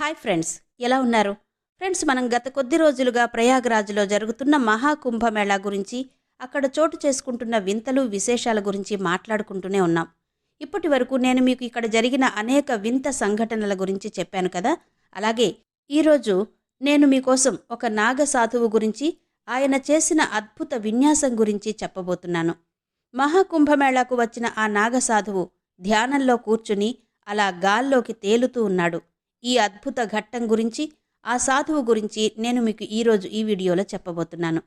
Hi friends ఎలా ఉన్నారు? Friends మనం గత కొద్ది రోజులుగా ప్రయాగరాజ్లో జరుగుతున్న మహాకుంభమేళా గురించి అక్కడ చోటు చేసుకుంటున్న వింతలు విశేషాల గురించి మాట్లాడుకుంటూనే ఉన్నాం. ఇప్పటి వరకు నేను మీకు ఇక్కడ జరిగిన అనేక వింత సంఘటనల గురించి చెప్పాను కదా? అలాగే ఈరోజు నేను మీకోసం ఒక నాగ సాధువు గురించి ఆయన చేసిన అద్భుత విన్యాసం గురించి చెప్పబోతున్నాను. మహాకుంభమేళాకు వచ్చిన ఆ నాగసాధువు ధ్యానంలో కూర్చుని అలా గాల్లోకి తేలుతూ ఉన్నాడు. ఈ అద్భుత ఘట్టం గురించి ఆ సాధువు గురించి నేను మీకు ఈరోజు ఈ వీడియోలో చెప్పబోతున్నాను.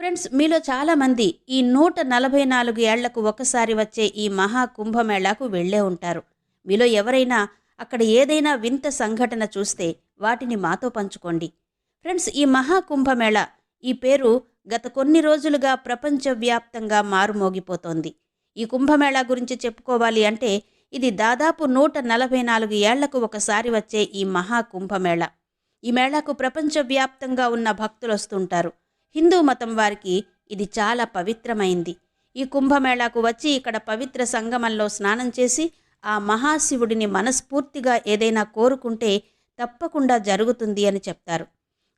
ఫ్రెండ్స్ మీలో చాలామంది ఈ నూట నలభై నాలుగు ఏళ్ళకు ఒకసారి వచ్చే ఈ మహా కుంభమేళాకు వెళ్ళే ఉంటారు. మీలో ఎవరైనా అక్కడ ఏదైనా వింత సంఘటన చూస్తే వాటిని మాతో పంచుకోండి. ఫ్రెండ్స్ ఈ మహా కుంభమేళ ఈ పేరు గత కొన్ని రోజులుగా ప్రపంచవ్యాప్తంగా మారుమోగిపోతోంది. ఈ కుంభమేళా గురించి చెప్పుకోవాలి అంటే ఇది దాదాపు నూట నలభై నాలుగు ఏళ్ళకు ఒకసారి వచ్చే ఈ మహాకుంభమేళ ఈ మేళాకు ప్రపంచవ్యాప్తంగా ఉన్న భక్తులు వస్తుంటారు హిందూ మతం వారికి ఇది చాలా పవిత్రమైంది. ఈ కుంభమేళాకు వచ్చి ఇక్కడ పవిత్ర సంగమంలో స్నానం చేసి ఆ మహాశివుడిని మనస్ఫూర్తిగా ఏదైనా కోరుకుంటే తప్పకుండా జరుగుతుంది అని చెప్తారు.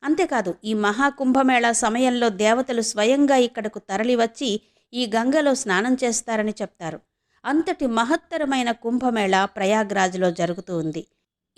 అంతేకాదు ఈ మహాకుంభమేళా సమయంలో దేవతలు స్వయంగా ఇక్కడకు తరలివచ్చి ఈ గంగలో స్నానం చేస్తారని చెప్తారు. అంతటి మహత్తరమైన కుంభమేళ ప్రయాగ్రాజ్లో జరుగుతూ ఉంది.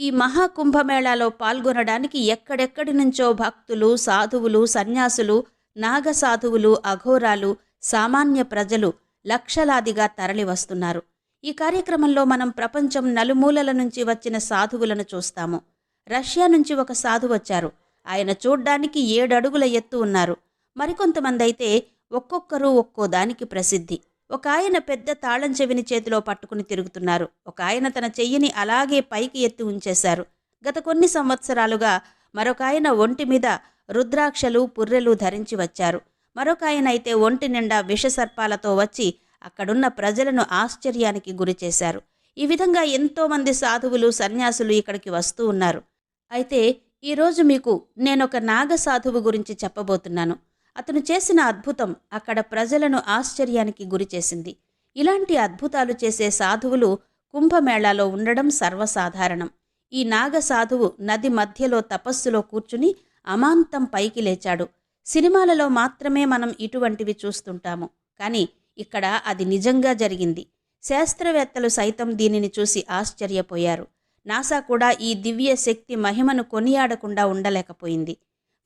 ఈ మహాకుంభమేళాలో పాల్గొనడానికి ఎక్కడెక్కడి నుంచో భక్తులు సాధువులు సన్యాసులు నాగసాధువులు అఘోరాలు సామాన్య ప్రజలు లక్షలాదిగా తరలి వస్తున్నారు ఈ కార్యక్రమంలో మనం ప్రపంచం నలుమూలల నుంచి వచ్చిన సాధువులను చూస్తాము. రష్యా నుంచి ఒక సాధు వచ్చారు. ఆయన చూడ్డానికి ఏడడుగుల ఎత్తు ఉన్నారు. మరికొంతమంది అయితే ఒక్కొక్కరు ఒక్కో దానికి ప్రసిద్ధి. ఒక ఆయన పెద్ద తాళం చెవిని చేతిలో పట్టుకుని తిరుగుతున్నారు. ఒక ఆయన తన చెయ్యిని అలాగే పైకి ఎత్తి ఉంచేశారు. గత కొన్ని సంవత్సరాలుగా మరొక ఆయన ఒంటి మీద రుద్రాక్షలు పుర్రెలు ధరించి వచ్చారు. మరొక ఆయన అయితే ఒంటి నిండా విషసర్పాలతో వచ్చి అక్కడున్న ప్రజలను ఆశ్చర్యానికి గురిచేశారు ఈ విధంగా ఎంతోమంది సాధువులు సన్యాసులు ఇక్కడికి వస్తూ ఉన్నారు. అయితే ఈరోజు మీకు నేనొక నాగ సాధువు గురించి చెప్పబోతున్నాను. అతను చేసిన అద్భుతం అక్కడ ప్రజలను ఆశ్చర్యానికి గురిచేసింది ఇలాంటి అద్భుతాలు చేసే సాధువులు కుంభమేళాలో ఉండడం సర్వసాధారణం. ఈ నాగ సాధువు నది మధ్యలో తపస్సులో కూర్చుని అమాంతం పైకి లేచాడు. సినిమాలలో మాత్రమే మనం ఇటువంటివి చూస్తుంటాము. కానీ ఇక్కడ అది నిజంగా జరిగింది. శాస్త్రవేత్తలు సైతం దీనిని చూసి ఆశ్చర్యపోయారు. నాసా కూడా ఈ దివ్య శక్తి మహిమను కొనియాడకుండా ఉండలేకపోయింది.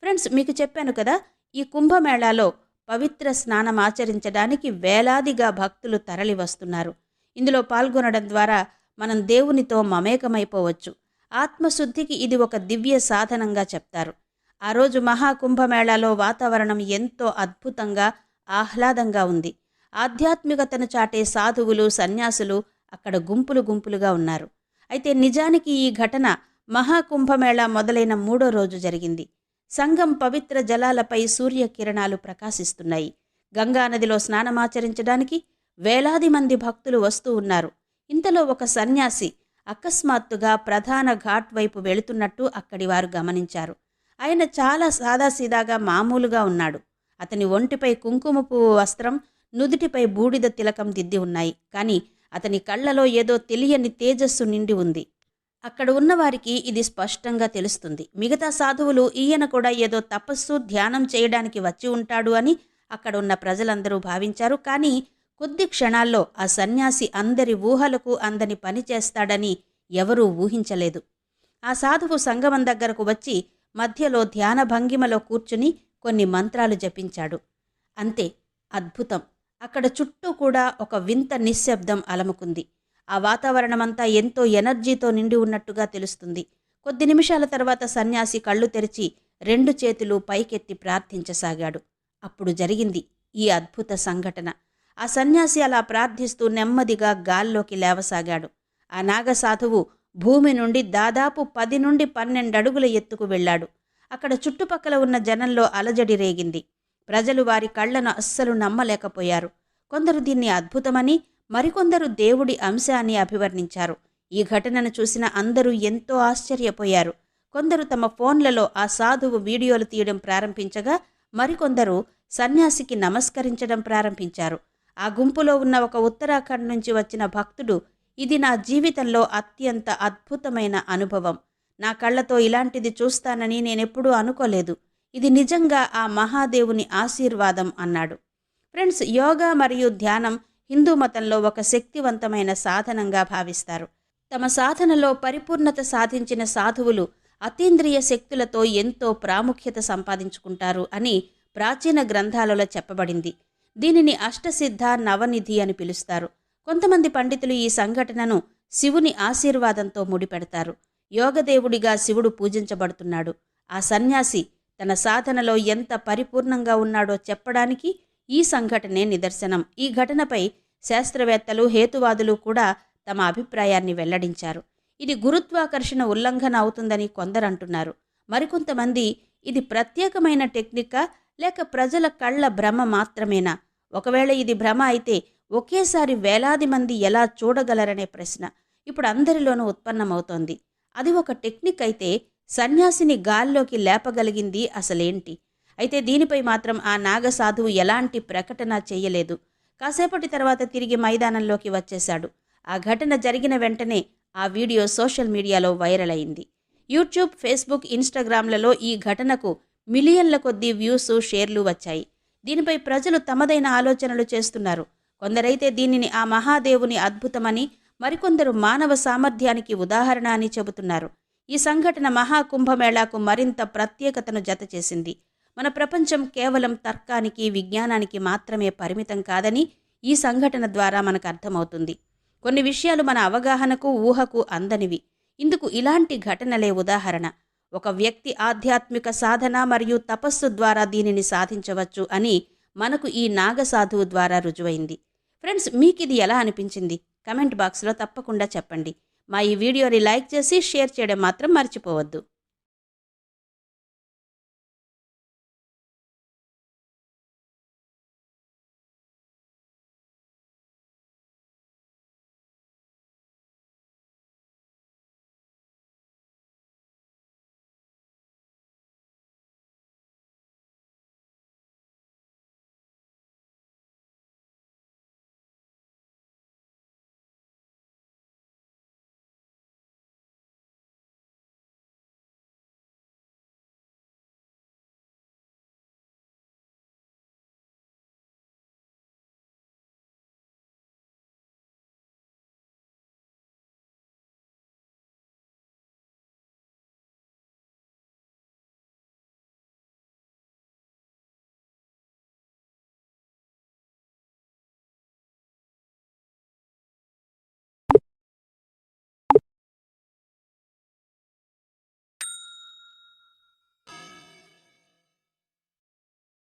ఫ్రెండ్స్ మీకు చెప్పాను కదా ఈ కుంభమేళాలో పవిత్ర స్నానం ఆచరించడానికి వేలాదిగా భక్తులు తరలి వస్తున్నారు ఇందులో పాల్గొనడం ద్వారా మనం దేవునితో మమేకమైపోవచ్చు. ఆత్మశుద్ధికి ఇది ఒక దివ్య సాధనంగా చెప్తారు. ఆ రోజు మహాకుంభమేళాలో వాతావరణం ఎంతో అద్భుతంగా ఆహ్లాదంగా ఉంది. ఆధ్యాత్మికతను చాటే సాధువులు సన్యాసులు అక్కడ గుంపులు గుంపులుగా ఉన్నారు. అయితే నిజానికి ఈ ఘటన మహాకుంభమేళా మొదలైన మూడో రోజు జరిగింది. సంగం పవిత్ర జలాలపై సూర్యకిరణాలు ప్రకాశిస్తున్నాయి. గంగానదిలో స్నానమాచరించడానికి వేలాది మంది భక్తులు వస్తూ ఉన్నారు. ఇంతలో ఒక సన్యాసి అకస్మాత్తుగా ప్రధాన ఘాట్ వైపు వెళుతున్నట్టు అక్కడి వారు గమనించారు. ఆయన చాలా సాదాసీదాగా మామూలుగా ఉన్నాడు. అతని ఒంటిపై కుంకుమ పువ్వు వస్త్రం నుదుటిపై బూడిద తిలకం దిద్ది ఉన్నాయి. కానీ అతని కళ్ళలో ఏదో తెలియని తేజస్సు నిండి ఉంది. అక్కడ ఉన్నవారికి ఇది స్పష్టంగా తెలుస్తుంది. మిగతా సాధువులు ఈయన కూడా ఏదో తపస్సు ధ్యానం చేయడానికి వచ్చి ఉంటాడు అని అక్కడ ఉన్న ప్రజలందరూ భావించారు. కానీ కొద్ది క్షణాల్లో ఆ సన్యాసి అందరి ఊహలకు అందని పని చేస్తాడని ఎవరూ ఊహించలేదు. ఆ సాధువు సంగమం దగ్గరకు వచ్చి మధ్యలో ధ్యాన భంగిమలో కూర్చుని కొన్ని మంత్రాలు జపించాడు. అంతే అద్భుతం. అక్కడ చుట్టూ కూడా ఒక వింత నిశ్శబ్దం అలముకుంది. ఆ వాతావరణమంతా ఎంతో ఎనర్జీతో నిండి ఉన్నట్టుగా తెలుస్తుంది. కొద్ది నిమిషాల తర్వాత సన్యాసి కళ్ళు తెరిచి రెండు చేతులు పైకెత్తి ప్రార్థించసాగాడు. అప్పుడు జరిగింది ఈ అద్భుత సంఘటన. ఆ సన్యాసి అలా ప్రార్థిస్తూ నెమ్మదిగా గాల్లోకి లేవసాగాడు. ఆ నాగసాధువు భూమి నుండి దాదాపు పది నుండి పన్నెండు అడుగుల ఎత్తుకు వెళ్ళాడు. అక్కడ చుట్టుపక్కల ఉన్న జనంలో అలజడి రేగింది. ప్రజలు వారి కళ్ళను అస్సలు నమ్మలేకపోయారు. కొందరు దీన్ని అద్భుతమని మరికొందరు దేవుడి అంశ అని అభివర్ణించారు. ఈ ఘటనను చూసిన అందరూ ఎంతో ఆశ్చర్యపోయారు. కొందరు తమ ఫోన్లలో ఆ సాధువు వీడియోలు తీయడం ప్రారంభించగా మరికొందరు సన్యాసికి నమస్కరించడం ప్రారంభించారు. ఆ గుంపులో ఉన్న ఒక ఉత్తరాఖండ్ నుంచి వచ్చిన భక్తుడు ఇది నా జీవితంలో అత్యంత అద్భుతమైన అనుభవం. నా కళ్ళతో ఇలాంటిది చూస్తానని నేనెప్పుడూ అనుకోలేదు. ఇది నిజంగా ఆ మహాదేవుని ఆశీర్వాదం అన్నాడు. ఫ్రెండ్స్ యోగా మరియు ధ్యానం హిందూ మతంలో ఒక శక్తివంతమైన సాధనంగా భావిస్తారు. తమ సాధనలో పరిపూర్ణత సాధించిన సాధువులు అతీంద్రియ శక్తులతో ఎంతో ప్రాముఖ్యత సంపాదించుకుంటారు అని ప్రాచీన గ్రంథాలలో చెప్పబడింది. దీనిని అష్టసిద్ధ నవనిధి అని పిలుస్తారు. కొంతమంది పండితులు ఈ సంఘటనను శివుని ఆశీర్వాదంతో ముడిపెడతారు. యోగదేవుడిగా శివుడు పూజించబడుతున్నాడు. ఆ సన్యాసి తన సాధనలో ఎంత పరిపూర్ణంగా ఉన్నాడో చెప్పడానికి ఈ సంఘటనే నిదర్శనం. ఈ ఘటనపై శాస్త్రవేత్తలు హేతువాదులు కూడా తమ అభిప్రాయాన్ని వెల్లడించారు. ఇది గురుత్వాకర్షణ ఉల్లంఘన అవుతుందని కొందరంటున్నారు. మరికొంతమంది ఇది ప్రత్యేకమైన టెక్నికా లేక ప్రజల కళ్ళ భ్రమ మాత్రమేనా? ఒకవేళ ఇది భ్రమ అయితే ఒకేసారి వేలాది మంది ఎలా చూడగలరనే ప్రశ్న. ఇప్పుడు అందరిలోనూ ఉత్పన్నమవుతోంది. అది ఒక టెక్నిక్ అయితే సన్యాసిని గాల్లోకి లేపగలిగింది అసలేంటి? అయితే దీనిపై మాత్రం ఆ నాగసాధువు ఎలాంటి ప్రకటన చేయలేదు. కాసేపటి తర్వాత తిరిగి మైదానంలోకి వచ్చేశాడు. ఆ ఘటన జరిగిన వెంటనే ఆ వీడియో సోషల్ మీడియాలో వైరల్ అయింది. యూట్యూబ్ ఫేస్బుక్ ఇన్స్టాగ్రామ్లలో ఈ ఘటనకు మిలియన్ల కొద్దీ వ్యూస్ షేర్లు వచ్చాయి. దీనిపై ప్రజలు తమదైన ఆలోచనలు చేస్తున్నారు. కొందరైతే దీనిని ఆ మహాదేవుని అద్భుతమని మరికొందరు మానవ సామర్థ్యానికి ఉదాహరణ అని చెబుతున్నారు. ఈ సంఘటన మహాకుంభమేళాకు మరింత ప్రత్యేకతను జతచేసింది. మన ప్రపంచం కేవలం తర్కానికి విజ్ఞానానికి మాత్రమే పరిమితం కాదని ఈ సంఘటన ద్వారా మనకు అర్థమవుతుంది. కొన్ని విషయాలు మన అవగాహనకు ఊహకు అందనివి. ఇందుకు ఇలాంటి ఘటనలే ఉదాహరణ. ఒక వ్యక్తి ఆధ్యాత్మిక సాధన మరియు తపస్సు ద్వారా దీనిని సాధించవచ్చు అని మనకు ఈ నాగసాధువు ద్వారా రుజువైంది. ఫ్రెండ్స్ మీకు ఇది ఎలా అనిపించింది? కమెంట్ బాక్స్లో తప్పకుండా చెప్పండి. మా ఈ వీడియోని లైక్ చేసి షేర్ చేయడం మాత్రం మర్చిపోవద్దు.